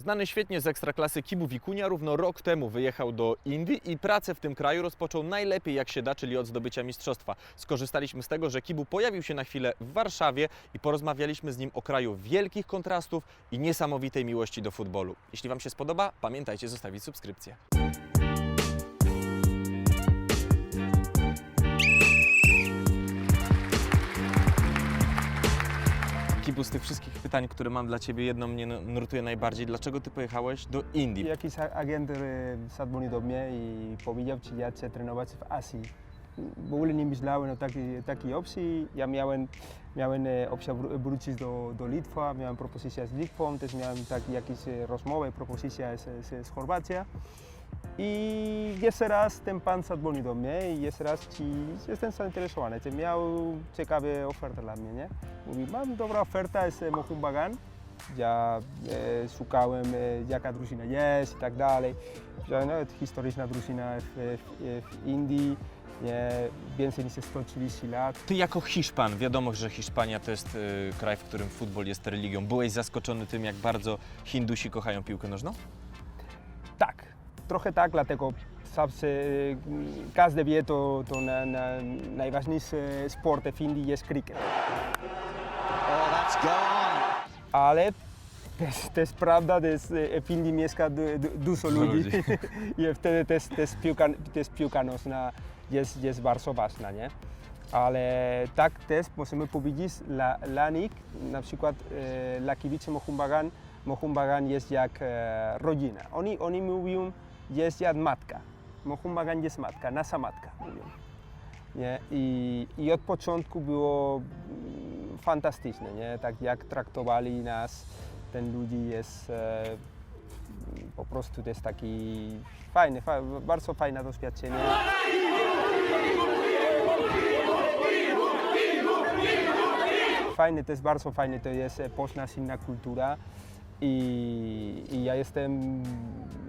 Znany świetnie z ekstraklasy Kibu Wikunia równo rok temu wyjechał do Indii i pracę w tym kraju rozpoczął najlepiej jak się da, czyli od zdobycia mistrzostwa. Skorzystaliśmy z tego, że Kibu pojawił się na chwilę w Warszawie i porozmawialiśmy z nim o kraju wielkich kontrastów i niesamowitej miłości do futbolu. Jeśli Wam się spodoba, pamiętajcie zostawić subskrypcję. Z tych wszystkich pytań, które mam dla Ciebie, jedno mnie nurtuje najbardziej. Dlaczego Ty pojechałeś do Indii? Jakiś agent zadzwonił do mnie i powiedział, czy ja chcę trenować w Azji. W ogóle nie myślałem o takiej, takiej opcji. Ja miałem, miałem e, opcję wró- wrócić do, do Litwa, miałem propozycję z Litwą, też miałem taki, jakieś rozmowę, propozycja z, z, z Chorwacji. I jeszcze raz ten pan zadzwonił do mnie i jeszcze raz ci jestem zainteresowany. Czy miał ciekawe ofertę dla mnie, nie? Mówi, mam dobra oferta, jest e, Mohun Bagan. Ja e, szukałem, e, jaka drużyna jest i tak dalej. Ja, no, historyczna drużyna w, w, w Indii, nie, więcej niż 130 lat. Ty jako Hiszpan, wiadomo, że Hiszpania to jest y, kraj, w którym futbol jest religią. Byłeś zaskoczony tym, jak bardzo Hindusi kochają piłkę nożną? Tak, trochę tak, dlatego zawsze e, każdy wie, to, to na, na, najważniejszy sport w Indii jest cricket. Oh, that's gone. Ale też, też prawda, też e, w Indii mieszka du, du, dużo ludzi i wtedy też, też, piłka, też piłka nożna jest, jest bardzo ważna, nie? Ale tak też możemy powiedzieć, dla, dla nich, na przykład e, dla kibiczy Mohun Bagan, Mohun Bagan jest jak e, rodzina. Oni, oni mówią, jest jak matka. Mohun Bagan jest matka, nasza matka. Nie? I, I od początku było mm, fantastyczne, nie? tak jak traktowali nas, ten ludzi jest e, po prostu to jest taki fajny, fa, bardzo fajne doświadczenie. Fajny, jest bardzo fajny, to jest e, poznać inna kultura i, i ja jestem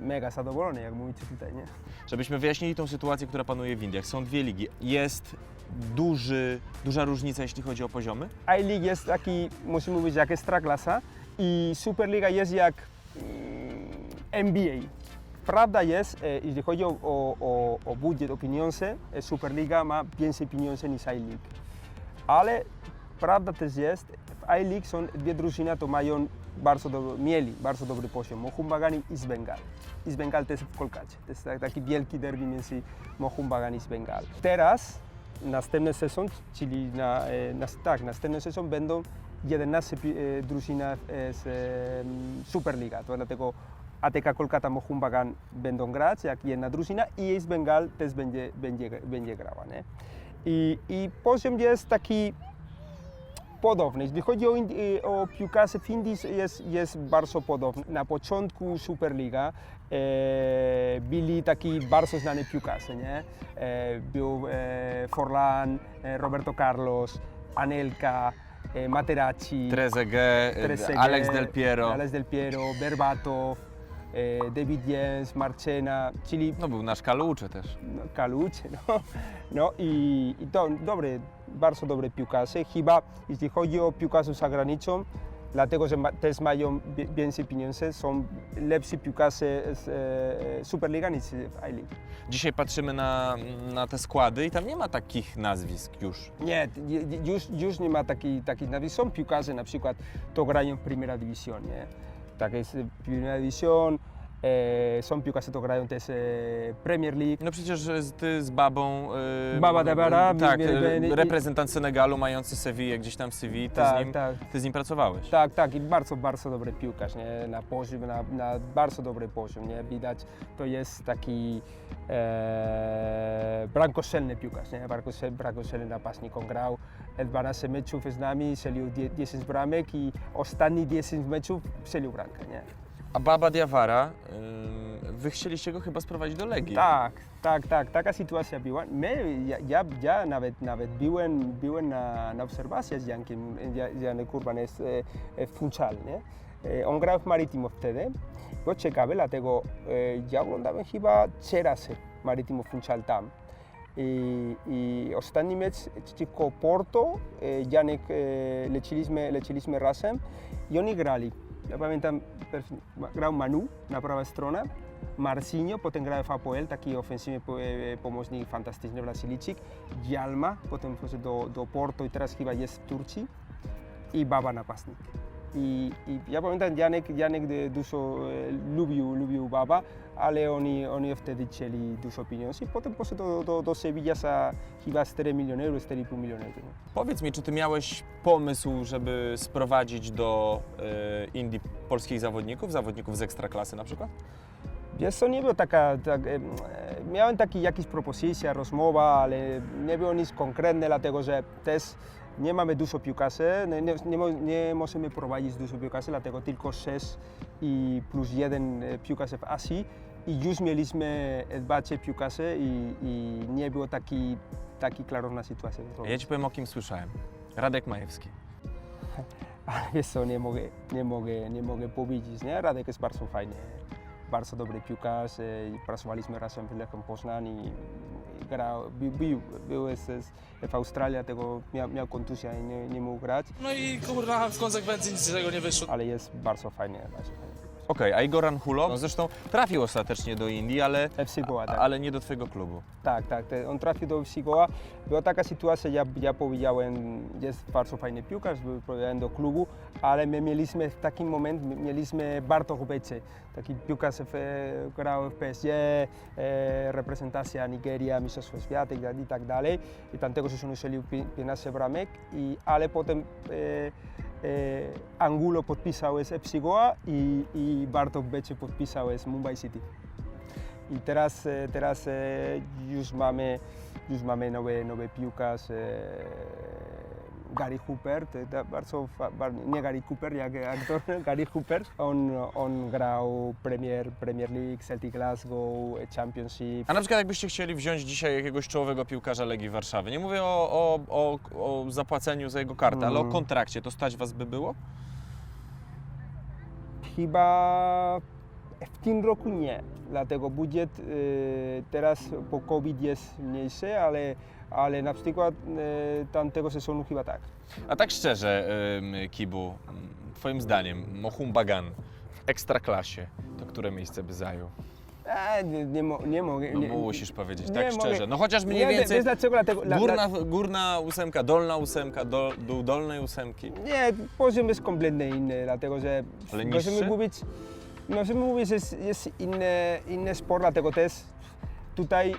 mega zadowolony, jak mówicie tutaj, nie? Żebyśmy wyjaśnili tą sytuację, która panuje w Indiach. Są dwie ligi. Jest duży, duża różnica, jeśli chodzi o poziomy? I-League jest taki, musimy mówić, jak Ekstraklasa i Superliga jest jak mm, NBA. Prawda jest, e, jeśli chodzi o, o, o, budżet, o pieniądze, e, Superliga ma więcej pieniędzy niż I-League. Ale prawda też jest, w I-League są dwie drużyny, to mają bardzo do, mieli bardzo dobry poziom, Mohun Bagan i East Bengal. Bengal też w Kolkacie, to jest tak- taki wielki derby między Mohun Bagan i East Bengal. Teraz następny sezon, czyli na, e, nas, tak, następny sezon będą 11 pi- e, drużyn e, z e, Superliga, to dlatego ATK Kolkata Mohun Bagan będą grać jak jedna drużyna i East Bengal też będzie, będzie, będzie grała. Nie? I, I poziom jest taki podobny. Jeśli chodzi o, Indi- o piłkarzy w Indii, jest, jest bardzo podobny. Na początku Superliga e, byli taki bardzo znani piłkarze. Nie? E, był e, Forlan, e, Roberto Carlos, Anelka, e, Materazzi, Trezeguet, Trezeguet, Alex Del Piero. Alex Del Piero, Berbatov, e, David Jens, Marcena, czyli No był nasz Kalucze też. no, Kalucze, no. no i, i to dobry, bardzo dobre piłkarze. Chyba jeśli chodzi o piłkarzy zagraniczną, dlatego że też mają więcej pieniędzy, są lepsi piłkarze z e, Superliga niż w I-League. Dzisiaj patrzymy na, na te składy i tam nie ma takich nazwisk już. Nie, już, już nie ma takich taki nazwisk. Są piłkarze na przykład, to grają w Primera División, nie? Tak jest Primera División, są piłkarze, to grają też e, Premier League. No przecież z- ty z babą. Baba Dabara, Tak, reprezentant Senegalu mający Sevillę gdzieś tam w Sevilla. Ty, z Tak, nim, tak. ty z nim pracowałeś. Tak, tak, i bardzo, bardzo dobry piłkarz, nie? na poziom, na, na bardzo dobry poziom, nie? widać, to jest taki e, brankoszelny piłkarz, nie? Brankoszel, brankoszelny napastnik, on grał 12 meczów z nami, strzelił 10 bramek i ostatni 10 meczów strzelił bramkę, nie? A Baba Diawara, y, wy chcieliście go chyba sprowadzić do Legii. Tak, tak, tak, taka sytuacja była. My, ja, ja, ja nawet, nawet byłem, byłem na, na obserwacji z Jankiem, Ja- Janek Urban jest e, w Funchal, nie? E, On grał w Maritimo wtedy. Było ciekawe, dlatego e, ja oglądałem chyba trzy razy Maritimo Funchal tam. I, i ostatni mecz przeciwko Porto, e, Janek e, leciliśmy, leciliśmy razem i oni grali. Ja pamiętam, grał Manu na prawa strona, Marcinho, potem grał w APOEL, taki ofensywny e, pomocnik fantastyczny Brazylijczyk, Jalma, potem do, do Porto i teraz chyba jest w Turcji. I Baba napastnik. I, I ja pamiętam, Janek, Janek dużo e, lubił, lubił Baba, ale oni, oni wtedy chcieli dużo pieniędzy i potem poszedł do, do, do Sevilla za chyba 4 miliony euro, 4,5 miliona euro. Powiedz mi, czy ty miałeś pomysł, żeby sprowadzić do e, Indii polskich zawodników, zawodników z ekstraklasy na przykład? Wiesz co, nie było taka, tak, e, miałem taki jakieś propozycja, rozmowa, ale nie było nic konkretne, dlatego że też nie mamy dużo piłkarzy, nie, nie, nie, nie możemy prowadzić dużo piłkarzy, dlatego tylko 6 i plus jeden e, piłkarz w Azji i już mieliśmy 20 piłkarzy i, i nie było taki, taki klarowna sytuacja. Ja ci powiem, o kim słyszałem. Radek Majewski. Ale wiesz co, nie mogę, nie mogę, nie mogę powiedzieć, nie? Radek jest bardzo fajny, bardzo dobry piłkarz e, pracowaliśmy razem w Lechem Poznań i, był, był, był z, z, w Australii, dlatego miał, miał kontuzję i nie, nie mógł grać, No i kurwa w konsekwencji nic z tego nie wyszło. ale jest bardzo fajny, bardzo fajny. Okej, a Igor Anhulo? No zresztą trafił ostatecznie do Indii, ale, FC Goa, tak. ale nie do twojego klubu. Tak, tak. te- On trafił do FC Goa. Była taka sytuacja, ja, ja powiedziałem, jest bardzo fajny piłkarz, był- powiedziałem do klubu, ale my mieliśmy w takim moment, my mieliśmy Bartosz Bece, taki piłkarz w, grał w PSG, e, reprezentacja Nigeria, Mistrzostwo Świata i tak- i tak dalej. I tamtego sezonu strzelił pi- 15 bramek, i, ale potem e, e, Angulo podpisał z FC Goa i, i Bartosz Bece podpisał z Mumbai City. I teraz, e, teraz e, już mamy, już mamy nowy, nowy piłkarz, e, Gary Hooper, bardzo, nie Gary Cooper, jak aktor, Gary Hooper. On, on grał Premier, Premier League, Celtic Glasgow, Championship. A na przykład jakbyście chcieli wziąć dzisiaj jakiegoś czołowego piłkarza Legii Warszawy, nie mówię o, o, o, o zapłaceniu za jego kartę, ale o Mhm. kontrakcie, to stać was by było? Chyba w tym roku nie, dlatego budżet e, teraz po COVID jest mniejszy, ale, ale na przykład e, tamtego sezonu chyba tak. A tak szczerze, Kibu, ym, twoim zdaniem Mohum Bagan w ekstraklasie, to które miejsce by zajął? E, nie, nie, nie mogę. No nie, musisz powiedzieć nie tak mogę. szczerze. No chociaż mniej nie, więcej dlaczego? Dlatego, dla- górna, górna ósemka, dolna ósemka, do, dół dolnej ósemki. nie, poziom jest kompletnie inny, dlatego że Ale możemy mówić, możemy mówić, że jest, jest inny, inny sport, dlatego też tutaj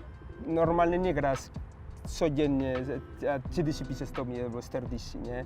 normalnie nie grasz codziennie za 35 stopni albo 40, nie?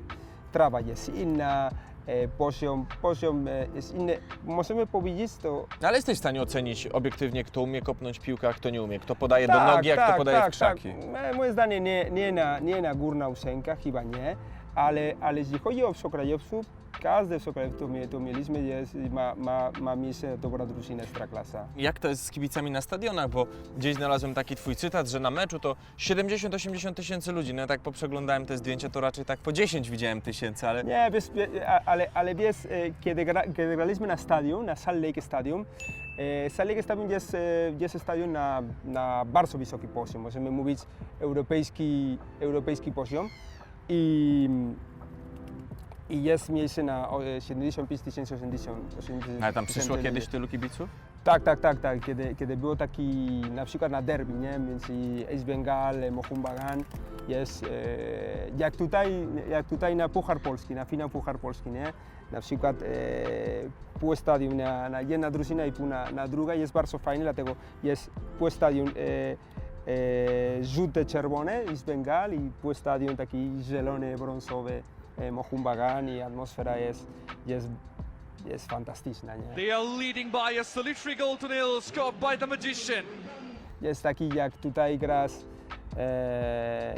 Trawa jest inna, e, poziom, poziom e, jest inny. Możemy powiedzieć to No, Ale jesteś w stanie ocenić obiektywnie, kto umie kopnąć piłkę, a kto nie umie, kto podaje do Tak, nogi, a kto podaje w krzaki. Tak. Moje zdanie nie, nie, na, nie na górna ósemka, chyba nie, ale, ale jeśli chodzi o obcokrajowców, każdy obcokrajowiec, to, to mieliśmy, jest, ma, ma, ma miejsce dobra drużyna Ekstraklasa. Jak to jest z kibicami na stadionach, bo gdzieś znalazłem taki twój cytat, że na meczu to 70-80 tysięcy ludzi. No ja tak poprzeglądałem te zdjęcia, to raczej tak po 10 widziałem tysięcy, ale Nie, wiesz, ale, ale wiesz, e, kiedy, gra, kiedy graliśmy na stadion, na Salt Lake Stadium, e, Salt Lake Stadium jest, e, jest stadion na, na bardzo wysoki poziom, możemy mówić europejski, europejski poziom i, i jest miejsce na o, e, 75 tysięcy, 80 80 ale tam przyszło tysięcy kiedyś ludzi. tylu kibiców? Tak, tak, tak, tak. Kiedy, kiedy było taki, na przykład na derby, nie? między Ace Bengal, Mohun Bagan, jest, e, jak, tutaj, jak tutaj na Puchar Polski, na finał Puchar Polski, nie? Na przykład e, pół stadium na, na jedna drużyna i pół na, na druga jest bardzo fajne, dlatego jest pół stadium e, e, żółte, czerwone, Ace Bengal i pół stadium taki zielony, brązowy, e, Mohun Bagan i atmosfera jest, jest, jest fantastyczna, nie? They are leading by a solitary goal to nil, scored by the Magician. jest taki jak tutaj grasz, e,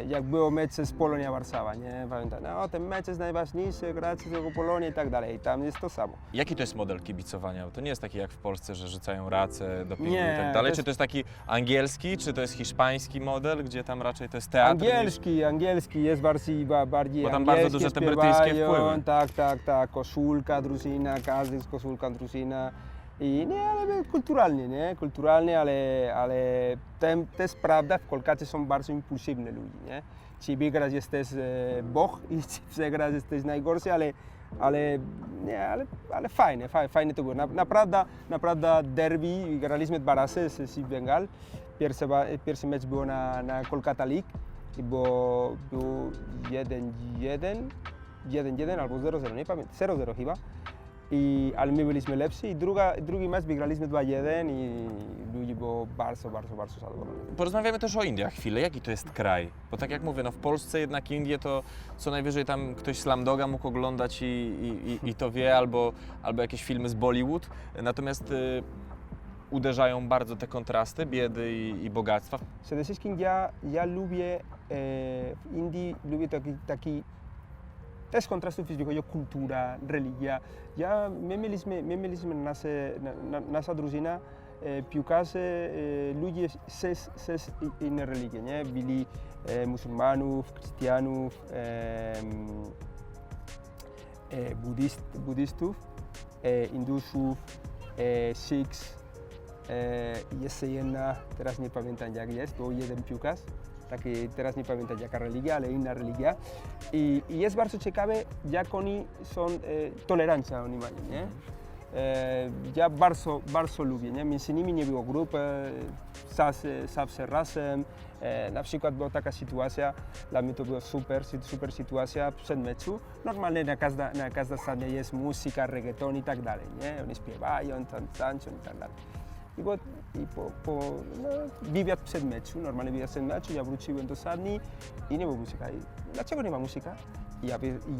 jak było mecze z Polonia Warszawa, nie? Pamiętam, no ten mecz jest najważniejszy, grać z tego Polonia i tak dalej. I tam jest to samo. Jaki to jest model kibicowania? Bo to nie jest taki jak w Polsce, że rzucają racę do Nie, i tak to dalej. jest- Czy to jest taki angielski, czy to jest hiszpański model, gdzie tam raczej to jest teatr? Angielski, angielski jest bardziej, ba- bardziej Bo tam bardzo duże te brytyjskie wpływy. Tak, tak, tak, koszulka, drużyna, każdy jest koszulka, drużyna. I nie, ale kulturalnie, nie? Kulturalnie, ale, ale tem, też prawda, w Kolkacie są bardzo impulsywne ludzie, nie? Czy wygrać jesteś e, Boch i czy przegrać jesteś najgorszy, ale, ale Nie, ale, ale fajne, fajne, fajne to było. Na, naprawdę, naprawdę derby, graliśmy dwa razy z, z Bengal. Pierwszy, pierwszy mecz był na, na Kolkata League i było, był 1-1, 1-1 albo 0-0, nie pamiętam, 0-0 chyba. I, ale my byliśmy lepsi i druga, drugi mecz wygraliśmy 2-1 i ludzie było bardzo, bardzo, bardzo zadowoleni. Porozmawiamy też o Indiach chwilę. Jaki to jest kraj? Bo tak jak mówię, no w Polsce jednak Indie to co najwyżej tam ktoś Slamdoga mógł oglądać i, i, i, i to wie, albo, albo jakieś filmy z Bollywood. Natomiast y, uderzają bardzo te kontrasty biedy i, i bogactwa. Przede wszystkim ja, ja lubię e, w Indii, lubię taki, taki też kontrastów, jeśli chodzi o kultura, religia. Ja, my mieliśmy, my mieliśmy nasze, na, na, nasza drużyna e, piłkarze, e, ludzie ze, ze innej religii, nie? Byli e, muzułmanów, chrześcijanów, e, e, buddyst, buddystów, e, indusów, e, Sikhs, e, jeszcze jedna, teraz nie pamiętam jak jest, to jeden piłkarz, taki, teraz nie pamiętam jaka religia, ale inna religia. I, i jest bardzo ciekawe, jak oni są, e, tolerancja oni mają, nie? E, ja bardzo, bardzo lubię, nie? Między nimi nie było grup, e, zawsze, razem. E, na przykład była taka sytuacja, dla mnie to była super, super sytuacja przed meczu. Normalnie na każda, na każda scenie jest muzyka, reggaeton i tak dalej, nie? Oni śpiewają, tańczą i tak dalej. I, bo, i po, po no, wywiad przed meczu, normalny wywiad przed meczu, ja wróciłem do sadni i nie było muzyka. I dlaczego nie ma muzyka? I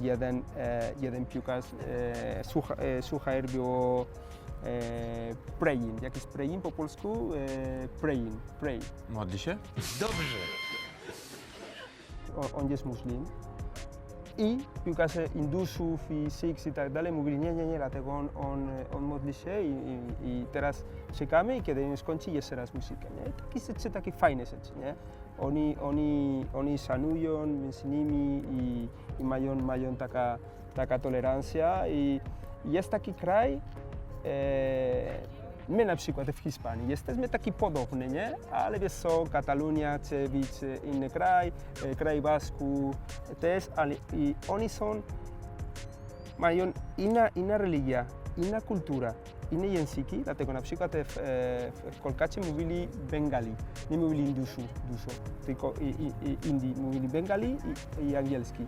jeden, e, jeden piłkarz e, słucha, e, słuchaj było e, praying. Jak jest praying po polsku? E, praying, pray. Modli się? On, on jest muslim. I piłkarze Indusów i Sikhs i tak dalej mówili, nie, nie, nie, dlatego on, on, on modli się i, i, i teraz czekamy i kiedy skończy jeszcze raz muzykę. Nie? Takie rzeczy, takie fajne rzeczy, nie? Oni, oni, oni szanują między nimi i, i mają, mają taka, taka tolerancja i jest taki kraj, e, my na przykład w Hiszpanii jesteśmy taki podobny, nie? Ale wiesz co, Katalunia być inny kraj, e, kraj Basku też, ale i oni są, mają inna, inna religia, inna kultura, inne języki, dlatego na przykład w, e, w, Kolkacie mówili Bengali, nie mówili Induszu, dużo, tylko i, i, i Indii, mówili Bengali i, i angielski.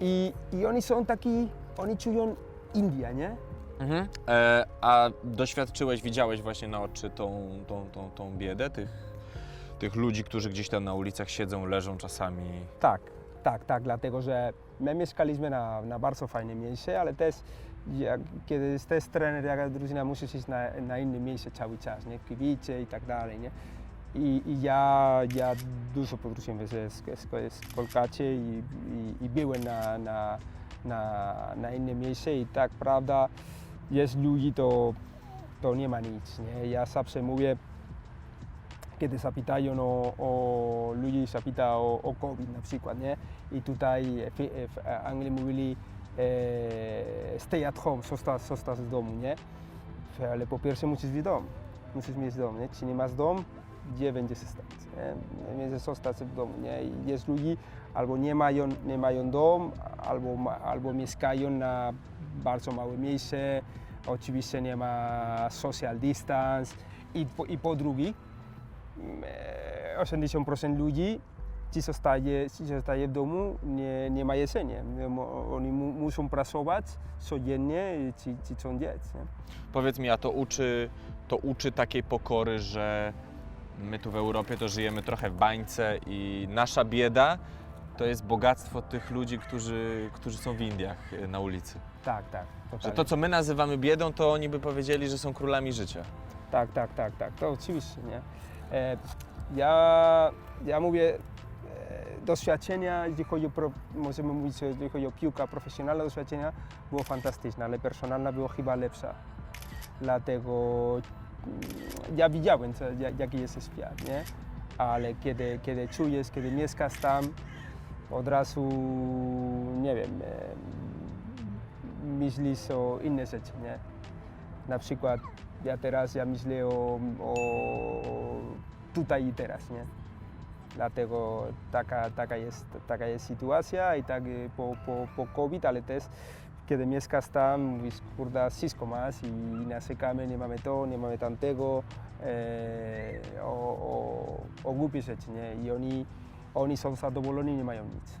I, I oni są taki, oni czują India, nie? Mhm. E, a doświadczyłeś, widziałeś właśnie na oczy tą, tą, tą, tą biedę tych, tych ludzi, którzy gdzieś tam na ulicach siedzą, leżą czasami. Tak, tak, tak, dlatego że my mieszkaliśmy na, na bardzo fajnym miejscu, ale też jak, kiedy jesteś trener, jaka drużyna, musisz iść na, na inne miejsce cały czas, nie? Kibice i tak dalej, nie? I, i ja, ja dużo podróżuję z, z, z, Kolkacie i, i, i byłem na, na, na, na inne miejsce i tak prawda, jest ludzi, to, to nie ma nic, nie? Ja zawsze mówię, kiedy zapytają o, o ludzi zapyta o, o COVID na przykład, nie? I tutaj w, w Anglii mówili e, stay at home, zostać, zostać w domu, nie? Ale po pierwsze musisz mieć dom, musisz mieć dom, nie? Jeśli nie masz dom, gdzie będziesz stać, nie? Będziesz zostać w domu, nie? Jest ludzi, albo nie mają, nie mają dom, albo, albo mieszkają na bardzo małe miejsce, oczywiście nie ma social distance i po, i po drugie, e, 80% ludzi ci zostaje, ci zostaje w domu, nie, nie ma jedzenia. Oni mu, muszą pracować codziennie i ci, ci chcą. Nie? Powiedz mi, a to uczy, to uczy takiej pokory, że my tu w Europie to żyjemy trochę w bańce i nasza bieda to jest bogactwo tych ludzi, którzy, którzy są w Indiach y, na ulicy. Tak, tak. Że totalnie. to, co my nazywamy biedą, to oni by powiedzieli, że są królami życia. Tak, tak, tak, tak, to oczywiście, nie? E, ja, ja mówię, e, doświadczenia, jeśli chodzi o, pro, możemy mówić, że jeśli chodzi o piłkę profesjonalna, doświadczenia było fantastyczne, ale personalna było chyba lepsza. Dlatego ja widziałem, co, jak- jaki jest świat, nie? Ale kiedy, kiedy czujesz, kiedy mieszkasz tam, od razu, nie wiem, myślisz o inne rzeczy, nie? Na przykład ja teraz ja myślę o, o tutaj i teraz, nie? Dlatego taka, taka, jest, taka jest sytuacja i tak e, po, po, po COVID, ale też kiedy mieszkasz tam, mówisz, kurde, wszystko masz i narzekamy, nie mamy to, nie mamy tamtego, e, o, o, o głupie rzeczy, nie? I oni, oni są zadowoleni, nie mają nic.